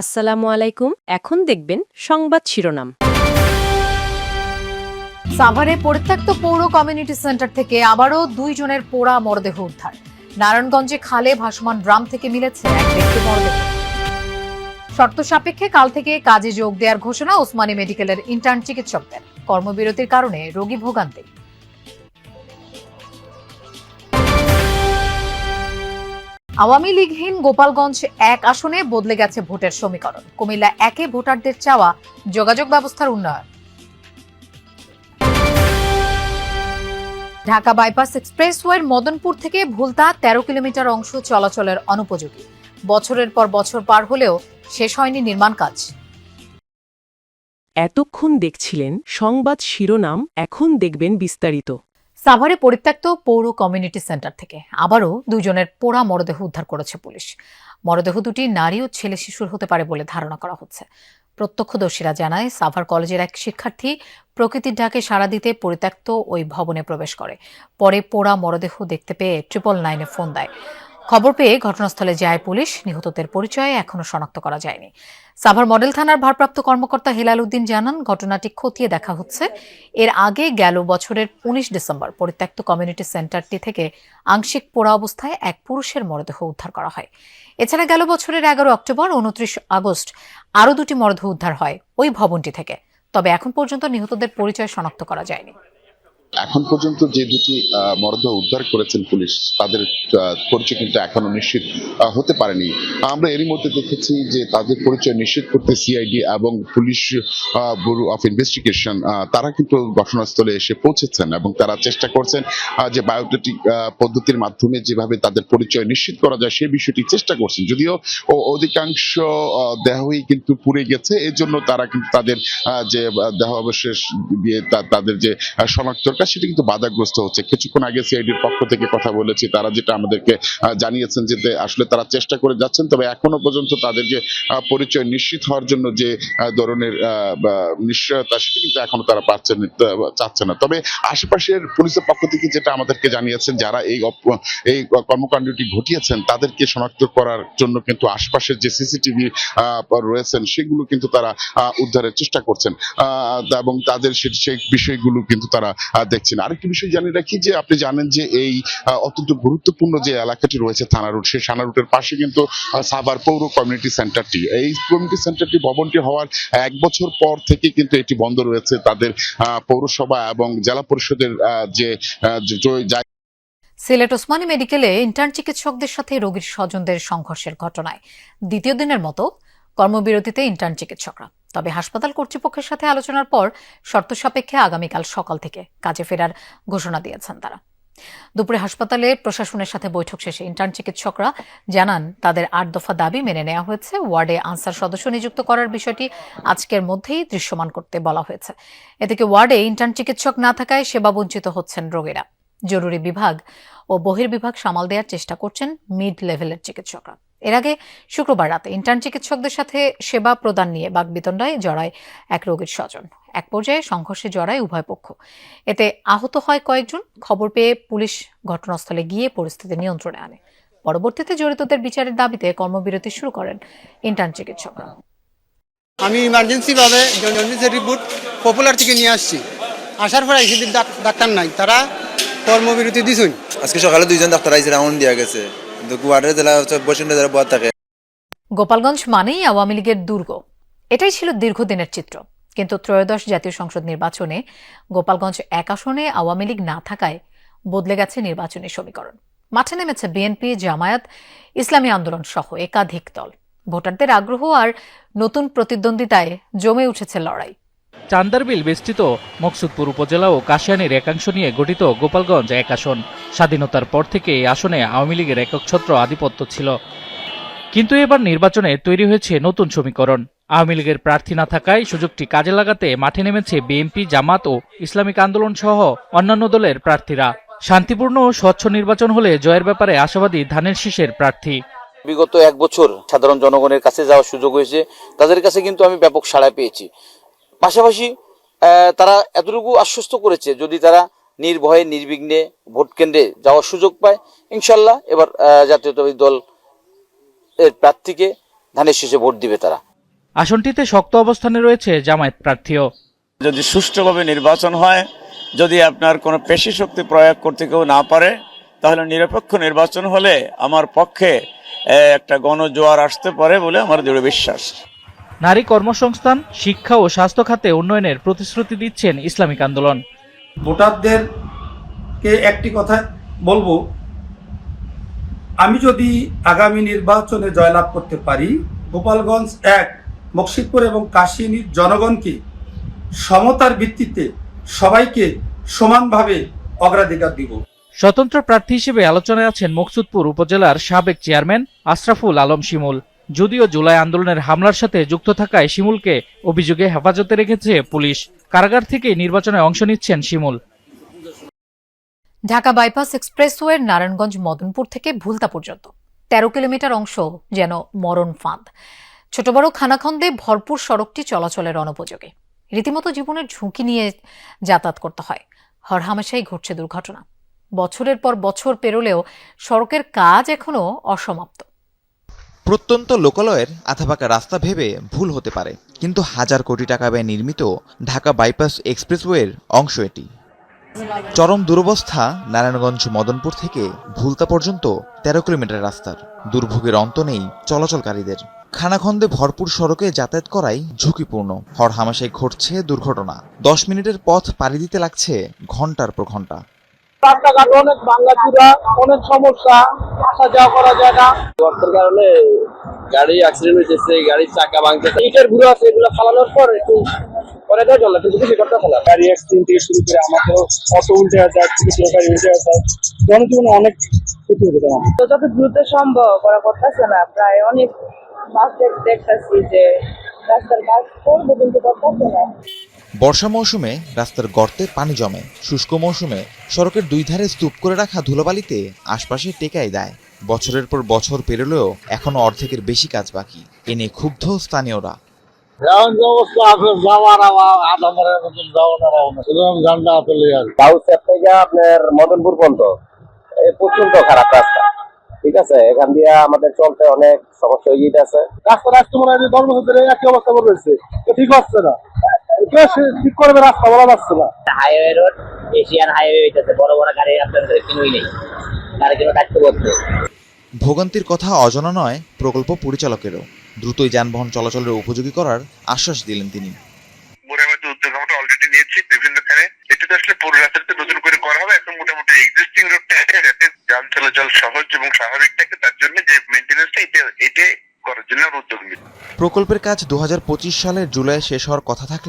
আসসালামু আলাইকুম। এখন দেখবেন সংবাদ শিরোনাম। সাভারে পরিত্যক্ত পৌর কমিউনিটি সেন্টার থেকে আবারও দুই জনের পোড়া মরদেহ উদ্ধার। নারায়ণগঞ্জে খালে ভাসমান ড্রাম থেকে মিলেছে এক ব্যক্তি মরদেহ। শর্ত সাপেক্ষে কাল থেকে কাজে যোগ দেওয়ার ঘোষণা ওসমানী মেডিকেলের ইন্টার্ন চিকিৎসকদের। কর্মবিরতির কারণে রোগী ভোগান্তি। আওয়ামী লীগহীন গোপালগঞ্জ এক আসনে বদলে গেছে ভোটের সমীকরণ। কুমিল্লা একে ভোটারদের চাওয়া যোগাযোগ ব্যবস্থার উন্নয়ন। ঢাকা বাইপাস এক্সপ্রেসওয়ের মদনপুর থেকে ভুলতা তেরো কিলোমিটার অংশ চলাচলের অনুপযোগী। বছরের পর বছর পার হলেও শেষ হয়নি নির্মাণ কাজ। এতক্ষণ দেখছিলেন সংবাদ শিরোনাম, এখন দেখবেন বিস্তারিত। সাভারে পরিত্যক্ত পৌর কমিউনিটি সেন্টার থেকে আবারও দুজনের পোড়া মরদেহ উদ্ধার করেছে পুলিশ। মরদেহ দুটি নারী ও ছেলে শিশুর হতে পারে বলে ধারণা করা হচ্ছে। প্রত্যক্ষদর্শীরা জানায়, সাভার কলেজের এক শিক্ষার্থী প্রকৃতির ডাকে সাড়া দিতে পরিত্যক্ত ওই ভবনে প্রবেশ করে। পরে পোড়া মরদেহ দেখতে পেয়ে ট্রিপল নাইনে ফোন দেয়। খবর পেয়ে ঘটনাস্থলে যায় পুলিশ। নিহতদের পরিচয় এখনও শনাক্ত করা যায়নি। সাভার মডেল থানার ভারপ্রাপ্ত কর্মকর্তা হেলাল উদ্দিন জানান, ঘটনাটি খতিয়ে দেখা হচ্ছে। এর আগে গেল বছরের উনিশ ডিসেম্বর পরিত্যক্ত কমিউনিটি সেন্টারটি থেকে আংশিক পোড়া অবস্থায় এক পুরুষের মরদেহ উদ্ধার করা হয়। এছাড়া গেল বছরের এগারো অক্টোবর, উনত্রিশ আগস্ট আরও দুটি মরদেহ উদ্ধার হয় ওই ভবনটি থেকে। তবে এখন পর্যন্ত নিহতদের পরিচয় শনাক্ত করা যায়নি। এখন পর্যন্ত যে দুটি মরদেহ উদ্ধার করেছেন পুলিশ তাদের পরিচয় কিন্তু এখনও নিশ্চিত হতে পারেনি। আমরা এরই মধ্যে দেখেছি যে তাদের পরিচয় নিশ্চিত করতে সিআইডি এবং পুলিশ ব্যুরো অফ ইনভেস্টিগেশন তারা কিন্তু ঘটনাস্থলে এসে পৌঁছেছেন এবং তারা চেষ্টা করছেন যে বায়োমেট্রিক পদ্ধতির মাধ্যমে যেভাবে তাদের পরিচয় নিশ্চিত করা যায় সেই বিষয়টি চেষ্টা করছেন। যদিও অধিকাংশ দেহই কিন্তু পুড়ে গেছে এই জন্য তারা কিন্তু তাদের যে দেহ অবশেষ দিয়ে তাদের যে আহ, শনাক্তটা সেটা কিন্তু বাধাগ্রস্ত হচ্ছে। কিছুক্ষণ আগে সিআইডির পক্ষ থেকে কথা বলেছি, তারা যেটা আমাদেরকে জানিয়েছেন যে আসলে তারা চেষ্টা করে যাচ্ছেন, তবে এখনও পর্যন্ত তাদের যে পরিচয় নিশ্চিত হওয়ার জন্য যে ধরনের নিশ্চয়তা, সেটা কিন্তু এখনও তারা পাচ্ছেন চাচ্ছে না। তবে আশেপাশের পুলিশের পক্ষ থেকে যেটা আমাদেরকে জানিয়েছেন, যারা এই এই কর্মকাণ্ডটি ঘটিয়েছেন, তাদেরকে শনাক্ত করার জন্য কিন্তু আশপাশের যে সিসিটিভি রয়েছেন, সেগুলো কিন্তু তারা উদ্ধারের চেষ্টা করছেন। এবং তাদের সেই বিষয়গুলো কিন্তু তারা দেখছেন। আরেকটি বিষয় জানিয়ে রাখি যে আপনি জানেন যে এই অত্যন্ত গুরুত্বপূর্ণ যে এলাকাটি রয়েছে থানা রুট সেই থানা রুটের পাশে কিন্তু সাভার পৌর কমিউনিটি সেন্টারটি। এই কমিউনিটি সেন্টারটি ভবনটি হওয়ার এক বছর পর থেকে কিন্তু এটি বন্ধ রয়েছে তাদের পৌরসভা এবং জেলা পরিষদের যে সিলেট ওসমানী মেডিকেলে ইন্টার্ন চিকিৎসকদের সাথে রোগীর স্বজনদের সংঘর্ষের ঘটনায় দ্বিতীয় দিনের মতো কর্মবিরতিতে ইন্টার্ন চিকিৎসকরা। তবে হাসপাতাল কর্তৃপক্ষের সাথে আলোচনার পর শর্ত সাপেক্ষে আগামীকাল সকাল থেকে কাজে ফেরার ঘোষণা দিয়েছেন তারা। দুপুরে হাসপাতালে প্রশাসনের সাথে বৈঠক শেষে ইন্টার্ন চিকিৎসকরা জানান, তাদের আট দফা দাবি মেনে নেওয়া হয়েছে। ওয়ার্ডে আনসার সদস্য নিযুক্ত করার বিষয়টি আজকের মধ্যেই দৃশ্যমান করতে বলা হয়েছে। এদিকে ওয়ার্ডে ইন্টার্ন চিকিৎসক না থাকায় সেবা বঞ্চিত হচ্ছেন রোগীরা। জরুরি বিভাগ ও বহির্বিভাগ সামাল দেওয়ার চেষ্টা করছেন মিড লেভেলের চিকিৎসকরা। এর আগে শুক্রবার রাতে ইন্টার্ন চিকিৎসকদের সাথে সেবা প্রদান নিয়ে বাগবিতণ্ডায় জড়ায় এক রোগীর স্বজন। এক পর্যায়ে সংঘর্ষে জড়ায় উভয় পক্ষ। এতে আহত হয় কয়েকজন খবর পেয়ে পুলিশ ঘটনাস্থলে গিয়ে পরিস্থিতি নিয়ন্ত্রণে আনে। পরবর্তীতে জড়িতদের বিচারের দাবিতে কর্মবিরতি শুরু করেন ইন্টার্ন চিকিৎসকরা। আমি ইমার্জেন্সি ভাবে রিপোর্ট পপুলার থেকে নিয়ে আসছি। আসার পর এসে ডাক্তার নাই তারা কর্মবিরতি দিছেন। আজকে সকালে দুইজন ডাক্তার আইসে রাউন্ড দিয়া গেছে। গোপালগঞ্জ মানেই আওয়ামী লীগের দুর্গ। এটাই ছিল দীর্ঘদিনের চিত্র। কিন্তু ত্রয়োদশ জাতীয় সংসদ নির্বাচনে গোপালগঞ্জ এক আসনে আওয়ামী লীগ না থাকায় বদলে গেছে নির্বাচনী সমীকরণ। মাঠে নেমেছে বিএনপি, জামায়াত, ইসলামী আন্দোলন সহ একাধিক দল। ভোটারদের আগ্রহ আর নতুন প্রতিদ্বন্দ্বিতায় জমে উঠেছে লড়াই। চান্দারবিল বেষ্টিত মকসুদপুর উপজেলা ও কাশিয়ানির একাংশ নিয়ে গঠিত গোপালগঞ্জ এক আসন। স্বাধীনতার পর থেকে এই আসনে আওয়ামী লীগের একক ছত্র আধিপত্য ছিল। কিন্তু এবার নির্বাচনে তৈরি হয়েছে নতুন সমীকরণ। আওয়ামী লীগের প্রার্থী না থাকায় সুযোগটি কাজে লাগাতে মাঠে নেমেছে বিএনপি, জামাত ও ইসলামিক আন্দোলন সহ অন্যান্য দলের প্রার্থীরা। শান্তিপূর্ণ ও স্বচ্ছ নির্বাচন হলে জয়ের ব্যাপারে আশাবাদী ধানের শীষের প্রার্থী। বিগত এক বছর সাধারণ জনগণের কাছে যাওয়ার সুযোগ হয়েছে। তাদের কাছে কিন্তু আমি ব্যাপক সাড়া পেয়েছি। পাশাপাশি তারা এতটুকু আশ্বস্ত করেছে যদি তারা নির্ভয়ে নির্বিঘ্নে ভোট কেন্দ্রে যাওয়ার সুযোগ পায় ইনশাল্লাহ এবার জাতীয়তাবাদী দল এর প্রার্থীকে ধানের শেষে ভোট দিবে তারা। আসনটিতে শক্ত অবস্থানে রয়েছে জামায়াত প্রার্থীও। যদি সুষ্ঠুভাবে নির্বাচন হয় যদি আপনার কোনো পেশি শক্তি প্রয়োগ করতে কেউ না পারে তাহলে নিরপেক্ষ নির্বাচন হলে আমার পক্ষে একটা গণজোয়ার আসতে পারে বলে আমার দৃঢ় বিশ্বাস। নারী কর্মসংস্থান শিক্ষা ও স্বাস্থ্য খাতে উন্নয়নের প্রতিশ্রুতি দিচ্ছেন ইসলামিক আন্দোলন। ভোটারদেরকে একটি কথা বলব আমি যদি আগামী নির্বাচনে জয়লাভ করতে পারি গোপালগঞ্জ এক মকসিদপুর এবং কাশিনীর জনগণকে সমতার ভিত্তিতে সবাইকে সমানভাবে অগ্রাধিকার দিব। স্বতন্ত্র প্রার্থী হিসেবে আলোচনায় আছেন মকসুদপুর উপজেলার সাবেক চেয়ারম্যান আশরাফুল আলম শিমুল। যদিও জুলাই আন্দোলনের হামলার সাথে যুক্ত থাকায় শিমুলকে অভিযোগে হেফাজতে রেখেছে পুলিশ। কারাগার থেকে নির্বাচনে অংশ নিচ্ছেন শিমুল। ঢাকা বাইপাস এক্সপ্রেসওয়ের নারায়ণগঞ্জ মদনপুর থেকে ভুলতা পর্যন্ত। তেরো কিলোমিটার অংশ যেন মরণ ফাঁদ। ছোট বড় খানাখন্দে ভরপুর সড়কটি চলাচলের অনুপযোগী। রীতিমতো জীবনের ঝুঁকি নিয়ে যাতায়াত করতে হয়। হরহামেশাই ঘটছে দুর্ঘটনা। বছরের পর বছর পেরোলেও সড়কের কাজ এখনও অসমাপ্ত। প্রত্যন্ত লোকালয়ের আধাবাঁকা রাস্তা ভেবে ভুল হতে পারে। কিন্তু হাজার কোটি টাকা ব্যয় নির্মিত ঢাকা বাইপাস এক্সপ্রেসওয়ের অংশ এটি। চরম দুরবস্থা নারায়ণগঞ্জ মদনপুর থেকে ভুলতা পর্যন্ত তেরো কিলোমিটার রাস্তার। দুর্ভোগের অন্ত নেই চলাচলকারীদের। খানাখন্দে ভরপুর সড়কে যাতায়াত করাই ঝুঁকিপূর্ণ। হরহামেশাই ঘটছে দুর্ঘটনা। দশ মিনিটের পথ পাড়ি দিতে লাগছে ঘণ্টার পর ঘণ্টা রাস্তাঘাট অনেক ভাঙ্গাচুরা অনেক সমস্যা আসা যাওয়া করা যায় না। গর্তের কারণে গাড়ি অ্যাক্সিডেন্ট হয়েছে গাড়ির চাকা ভাঙছে ইটের গুঁড়ো আছে এগুলো ফালানোর পর একটু পরে দেওয়া চলে কিন্তু কিছু করতে ফেলা গাড়ি অ্যাক্সিডেন্ট থেকে শুরু করে আমাকেও অটো উল্টে যায় কিছু গাড়ি উল্টে যায় জনজীবনে অনেক ক্ষতি হতে তো যত দ্রুত সম্ভব করা করতেছে না প্রায় অনেক দেখ- যে রাস্তার কাজ করব কিন্তু করতেছে না। বর্ষা মৌসুমে রাস্তার গর্তে পানি জমে শুষ্ক মৌসুমে সড়কের দুই ধারে স্তূপ করে রাখা ধুলোবালিতে আশপাশে টেকাই দেয়। বছরের পর বছর পেরোলেও এখনও অর্ধেকের বেশি কাজ বাকি। এ নিয়ে ক্ষুব্ধ স্থানীয়রা। আছে আপনার মদনপুর পর্যন্ত। এই প্রচণ্ড খারাপ রাস্তা। ঠিক আছে? এখান দিয়ে আমাদের চলতে অনেক সমস্যা হয়ে যেতেছে রাস্তা রাস্তা মনে হয় দশ বছর ধরে একই অবস্থা করে রয়েছে তো ঠিক হচ্ছে না। ঠিক করবে রাস্তা বলা যাচ্ছে না। হাইওয়ে রোড এশিয়ান হাইওয়ে হইতেছে বড় বড় গাড়ি কিনুই নেই। গাড়ি কিনো করতে ভোগান্তির কথা অজানা নয় প্রকল্প পরিচালকেরও। দ্রুতই যানবাহন চলাচলের উপযোগী করার আশ্বাস দিলেন তিনি। মোটামুটি উদ্যোগ আমরা অলরেডি নিয়েছি বিভিন্ন স্থানে। এটি তো আসলে পুরো রাস্তাটা নতুন করে করা হবে। এখন মোটামুটি এক্সিস্টিং রোডটা যাতে যান চলাচল সহজ এবং স্বাভাবিক তার জন্য যে মেনটেন্যান্সটা এটা এটা করার জন্য আমরা উদ্যোগ প্রকল্পের কাজ দু হাজার পঁচিশ সালের জুলাই শেষ হওয়ার কথা থাকলে